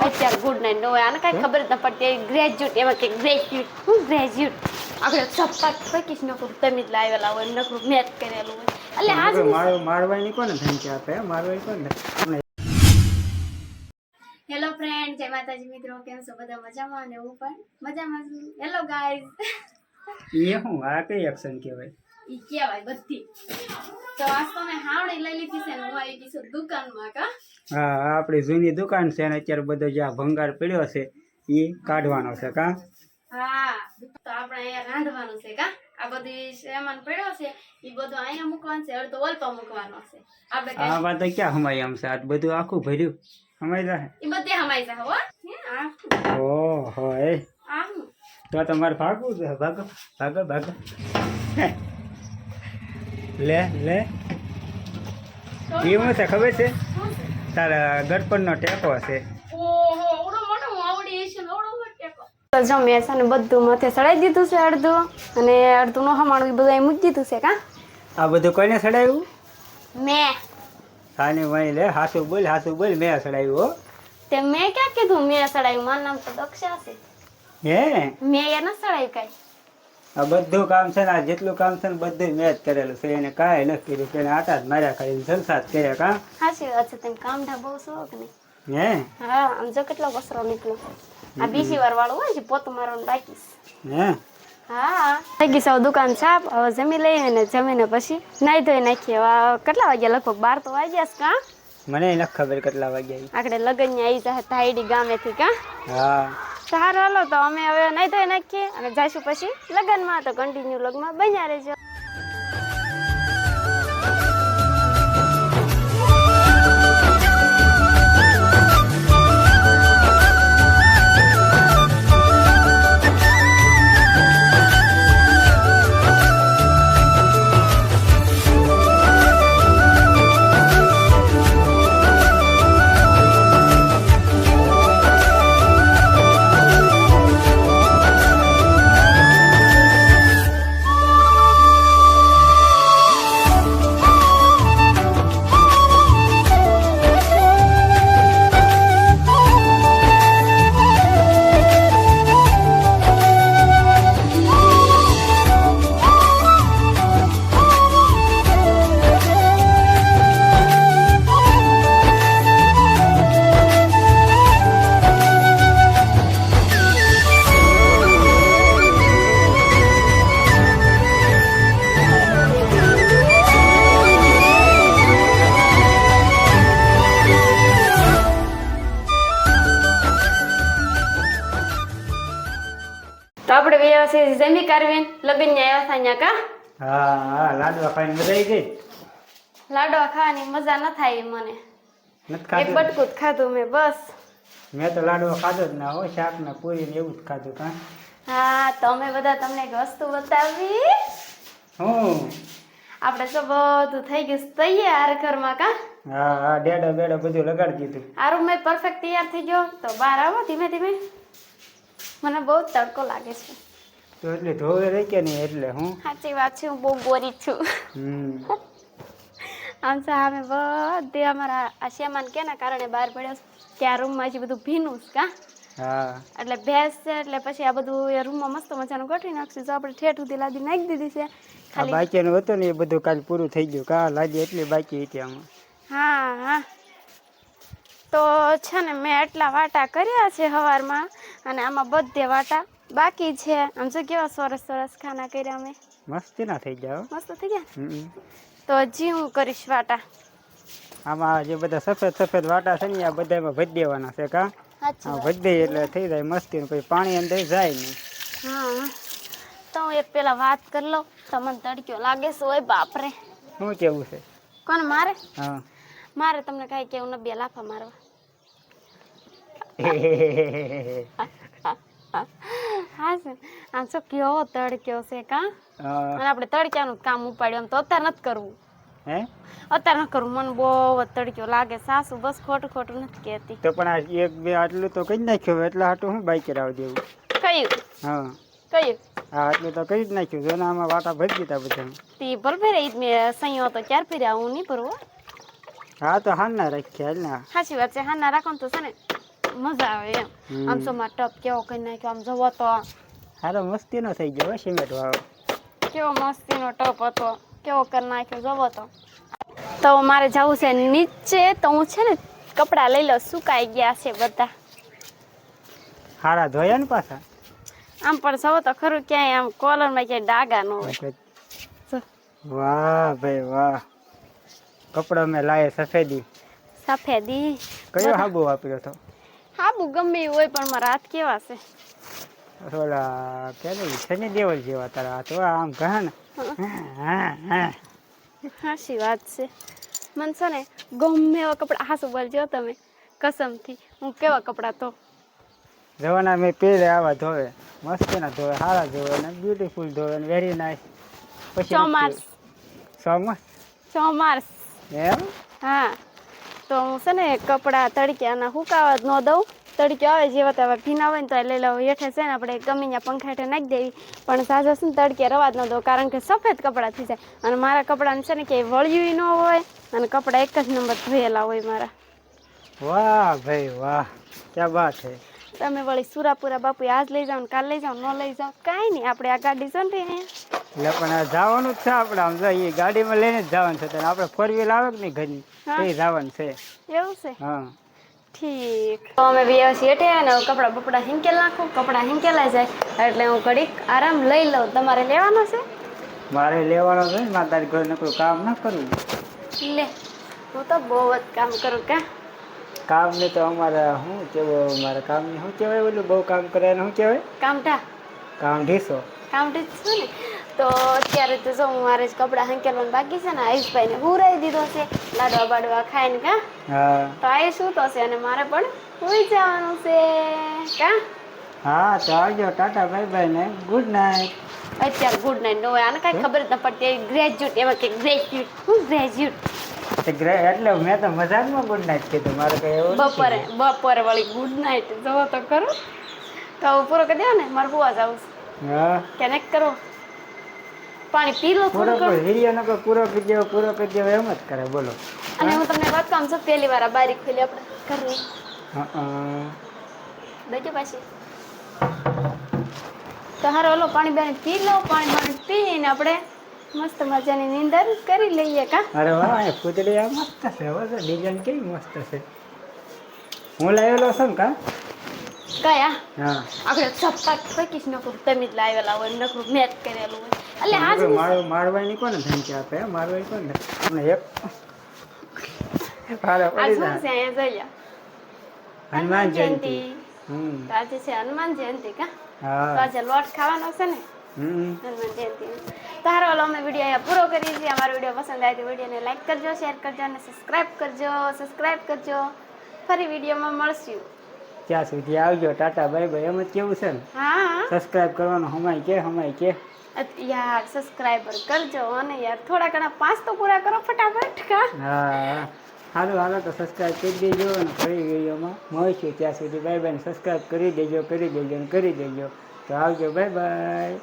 અત્યારે good night નો હોય આને કાંઈ ખબર જ ન પડતી ગ્રેજ્યુએટ એમાં કે ગ્રેજ્યુએટ હું ગ્રેજ્યુએટ આપણે સપાટ પકીશ નકરું તમે જ લાવેલા હોય નકરું મેચ કરેલું હોય એટલે આજ મારવા મારવાની કોને ધમકી આપે હે? મારવાની કોને હેલો ફ્રેન્ડ જય માતાજી મિત્રો કેમ છો બધા મજામાં અને હું પણ મજામાં છું હેલો ગાઈઝ એ હું આ કઈ એક્શન કહેવાય ઈ કહેવાય બધી. તો આજ તો મેં હાવણી લઈ લીધી છે ને હું આવી ગઈ છું દુકાનમાં કા. હા આપણી જૂની દુકાન છે ને અત્યારે બધો જે આ ભંગાર પડ્યો છે એ કાઢવાનો છે કા? હા તો આપણે અહીંયા રાંધવાનું છે કા? આ બધી સામાન પડ્યો છે એ બધું અહીંયા મૂકવાનું છે અડધો ઓલપા મૂકવાનો છે. આપણે આ વાત ક્યાં હમાય આમ છે? આ બધું આખું ભર્યું. હમાય જાય એ બધે હમાય જાય હો. ઓહો એ. તો તમારે ભાગવું છે? ભાગો ભાગો ભાગો. લે લે. એ શું છે ખબર છે? તારા ગડપણનો ટેકો છે જો મેં છે ને બધું માથે સડાઈ દીધું છે અડધું. અને અડધું નો હમાણું એ બધું અહીં મૂકી દીધું છે કા? આ બધું કોઈને ચડાવ્યું મેં. સાની વણી લે હાસુ બોલ હાસુ બોલ મેં ચડાવ્યું હો. તે મેં ક્યાં કીધું મેં ચડાવ્યું મારું નામ તો દક્ષા છે. હે? મેં એ ન ચડાવ્યું કાંઈ. આ બધું કામ છે ને આ જેટલું કામ છે ને બધું મેં જ કરેલું છે. એને કાંઈ નથી કર્યું કે એને આટા જ માર્યા ખાલી જલસા જ કર્યા કા? સાચી વાત છે તેમ કામઢા બહુ શોખ ને હે? હા આમ જો કેટલો કસરો નીકળ્યો. આ બીજી વાર વાળું હોય છે પોતું મારવાનું બાકી. હે? હા. ગઈ સૌ દુકાન છાપ હવે જમી લઈએ ને જમીને પછી નાઈ ધોઈ નાખીએ. કેટલા વાગ્યા? લગભગ બાર તો વાગ્યા છે કા? મને નથી ખબર કેટલા વાગ્યા. આપણે લગન ને આવી જાય તાયડી ગામેથી કા? હા. સારું હાલો તો અમે હવે નહીં ધોઈ નાખીએ અને જઈશું પછી લગનમાં તો કન્ટિન્યુ લગમાં બન્યા રહેજો. આપણે વ્યવસ્થિત જમી કરવીને લગન ને આવ્યા હતા કા? હા હા લાડવા ખાઈને મજા આવી ગઈ? લાડવા ખાવાની મજા ન થાય મને. એક બટકું જ ખાધું મેં બસ. મેં તો લાડવા ખાધો જ ના હો શાક ને પૂરી ને એવું જ ખાધું કા? હા તમે બધા તમને એક વસ્તુ બતાવી. હું? આપણે તો બધું થઈ ગયું તૈયાર ઘરમાં કા? હા હા ડેડો બેડો બધું લગાડી દીધું. આરું મેં પરફેક્ટ તૈયાર થઈ ગયો તો બહાર આવો ધીમે ધીમે. મને બહુ તડકો લાગે છે. તો એટલે ધોવે રહી કે નહીં એટલે હું? સાચી વાત છે હું બહુ બોરી છું. આમ છે અમે બધે અમારા આ શેમાન કેના કારણે બહાર પડ્યો ત્યાં રૂમમાં હજી બધું ભીનું છે કા? એટલે ભેંસ છે એટલે પછી આ બધું એ રૂમમાં મસ્ત મજાનું ગોઠવી નાખશું. જો આપણે ઠેઠ સુધી લાદી નાખી દીધી છે ખાલી. બાકીનું હતું ને એ બધું કાલ પૂરું થઈ ગયું. કા લાદી એટલી બાકી હતી આમાં. હા હા. તો છે ને મેં એટલા વાટા કર્યા છે સવારમાં અને આમાં બધે વાટા બાકી છે. આમ જો કેવા સરસ સરસ ખાના કર્યા અમે મસ્તી ના થઈ ગયા હો. મસ્ત થઈ ગયા? તો હજી હું કરીશ વાટા. આમાં જે બધા સફેદ સફેદ વાટા છે ને આ બધામાં ભરી દેવાના છે કા. ભરી દઈએ એટલે થઈ જાય મસ્તી પછી પાણી અંદર જાય નહીં. હા. તો હું એક પેલા વાત કરી લઉં. તમને તડક્યો લાગે છે ઓય બાપરે. શું કેવું છે? કોણ મારે? હા. મારે તમને કાંઈ કેવું ન બે લાફા મારવા. હા છે આમ શું કેવો તડક્યો છે કા? અને આપણે તડક્યાનું કામ ઉપાડ્યું. આમ તો અત્યારે નથી કરવું. હે? અત્યારે ન કરવું. મને બહુ તડક્યો લાગે. સાસુ બસ ખોટું ખોટું નથી કહેતી. તો પણ આ એક બે આટલું તો કહી નાખ્યું એટલે હાટું હું બાઈક કરાવી દેવું? કયું? હા. કયું? હા આટલું તો કરી જ નાખ્યું જો આમાં વાટા ભરી દીધા બધા. તી ભલ ફેરે ઈ મેં સંયો તો ક્યારે ફેર્યા? હું નહીં ભરવો? હા તો હાલના રાખ્યા હાલ ના. સાચી વાત છે. હાના રાખો ને તો છે ને મજા આવે એમ. આમ તો માં ટપ કેવો કરી નાખ્યો આમ જવો તો. હારો મસ્તીનો થઈ ગયો સિમેન્ટ વાળો. કેવો મસ્તીનો ટપ હતો કેવો કરી નાખ્યો જવો તો. તો મારે જવું છે નીચે તો હું છે ને કપડાં લઈ લઉં સુકાઈ ગયા છે બધા. હારા ધોયા ને પાછા? આમ પણ જવો તો ખરું ક્યાંય આમ કોલરમાં ક્યાંય ડાગા ન હોય. વાહ ભાઈ વાહ. કપડા મેં લાયે સફેદી. સફેદી. કયો હાબુ વાપર્યો હતો હાબુ ગમે એવું હોય પણ મારા હાથ કેવા છે? ઓલા કે શનિ દેવલ જેવા તારા હાથ આમ કહે ને. હા. હા હાશી વાત છે. મને છે ને ગમે એવા કપડાં હાસુ બોલજો તમે કસમથી. હું કેવા કપડાં તો જવાના મેં પહેરે આવા ધોવે. મસ્ત ના ધોવે સારા ધોવે ને બ્યુટીફુલ ધોવે ને વેરી નાઇસ પછી ચોમાસ. ચોમાસ? ચોમાસ. એમ? હા. તો હું છે ને કપડાં તડક્યાના સુકાવા જ ન દઉં. તડક્યો આવે જેવા તેવા ભીના હોય ને તો લઈ લઉં હેઠે છે ને આપણે ગમીને પંખા હેઠે નાખી દેવી. પણ સાજો છે ને તડકે રવા જ ન દઉં, કારણ કે સફેદ કપડાં થઈ જાય. અને મારા કપડાને છે ને કે વળ્યું ન હોય. અને કપડાં એક જ નંબર ધોયેલા હોય મારા. વાહ ભાઈ વાહ, ક્યાં વાત છે તમે વળી સુરાપુરા બાપુ આજ લઈ ને કાલ લઈ જાઓ ન લઈ જાઓ કાંઈ નહીં આપણે આ ગાડી છે ને. એટલે પણ આ જવાનું જ છે આપણે આમ જઈએ ગાડીમાં લઈને જ જવાનું છે આપણે ફોર વ્હીલ આવે કે નહીં ઘરની? એ જવાનું છે. એવું છે? હા. ઠીક. તો અમે વ્યવસ્થિત હેઠે અને કપડાં બપડા હિંકેલ નાખું કપડાં હિંકેલાઈ જાય એટલે હું ઘડીક આરામ લઈ લઉં. તમારે લેવાનો છે? મારે લેવાનો છે મારે તારી ઘર કોઈ કામ ના કરવું. લે હું તો બહુ જ કામ કરું કા? કામ ને તો અમારે શું કેવું મારે કામ ને શું કહેવાય ઓલું? બહુ કામ કરે ને શું કહેવાય? કામટા કામઢીસો. છું ને. તો અત્યારે તો જો હું મારે જ કપડાં હંકેલવાનું બાકી છે ને આયુષભાઈને હુરાઈ દીધો છે લાડવા બાડવા ખાઈને કા? હા. તો આયુષ શું તો છે અને મારે પણ સુઈ જવાનું છે કા? હા તો આવજો. ટાટા બાય બાય ને. ગુડ નાઇટ અત્યારે ગુડ નાઇટ નો હોય. આને કાંઈ ખબર જ ન પડતી. ગ્રેજ્યુએટ એમાં કે ગ્રેજ્યુએટ હું ગ્રેજ્યુએટ એટલે મેં તો મજાકમાં ગુડ નાઇટ કીધું. મારે કઈ એવું બપોરે બપોરે વળી ગુડ નાઇટ જવો તો કરો તો હવે પૂરો કરી દો ને મારે બુવા જવું છે. હા. કરો. પાણી પી લો પૂરો. વીડિયો નકો પૂરો કરી દેવો પૂરો કરી દેવો એમ જ કરે બોલો. અને હું તમને વાત કામ છું પહેલી વાર આ બારી ખોલી આપણે ઘરની. હા દેજો પાછી. તો હારો ઓલો પાણી બેન પી લો પાણી પાણી પીને આપણે મસ્ત મજાની નીંદર કરી લઈએ કા? અરે વાહ એ પૂતળી આ મસ્ત છે હવે ડિઝાઇન કેવી મસ્ત છે. હું લાવેલો છું કા? કયા? હા. આપણે સપાટ ફકીશ નકરું તમે જ લાવેલા હોય નકરું મેચ કરેલું હોય. એટલે આજ મારવા મારવાની કોને ધમકી આપે હે? મારવાની કોને અને એક આજ પડી શું છે જાય અહીંયા હનુમાન જયંતિ. હમ. આજે છે હનુમાન જયંતિ કા? તો આજે લોટ ખાવાનો છે ને? હમ. હનુમાન જયંતિ. તારો અમે વીડિયો અહીંયા પૂરો કરીએ છીએ. અમારો વીડિયો પસંદ આવે તો વિડીયોને લાઈક કરજો શેર કરજો અને સબસ્ક્રાઇબ કરજો સબસ્ક્રાઇબ કરજો. ફરી વિડીયોમાં મળશું. ત્યાં સુધી આવજો. ટાટા બાય બાય એમ જ કેવું છે ને? હા. સબસ્ક્રાઇબ કરવાનું હમાય કે હમાય કે. યાર સબસ્ક્રાઇબર કરજો અને યાર થોડા ઘણા પાંચ તો પૂરા કરો ફટાફટ કા? હા. હાલો હાલો તો સબસ્ક્રાઇબ કરી દેજો અને ફરી વિડીયોમાં મળીશું. ત્યાં સુધી બાય બાય સબસ્ક્રાઇબ કરી દેજો કરી દેજો અને કરી દેજો. તો આવજો. Bye bye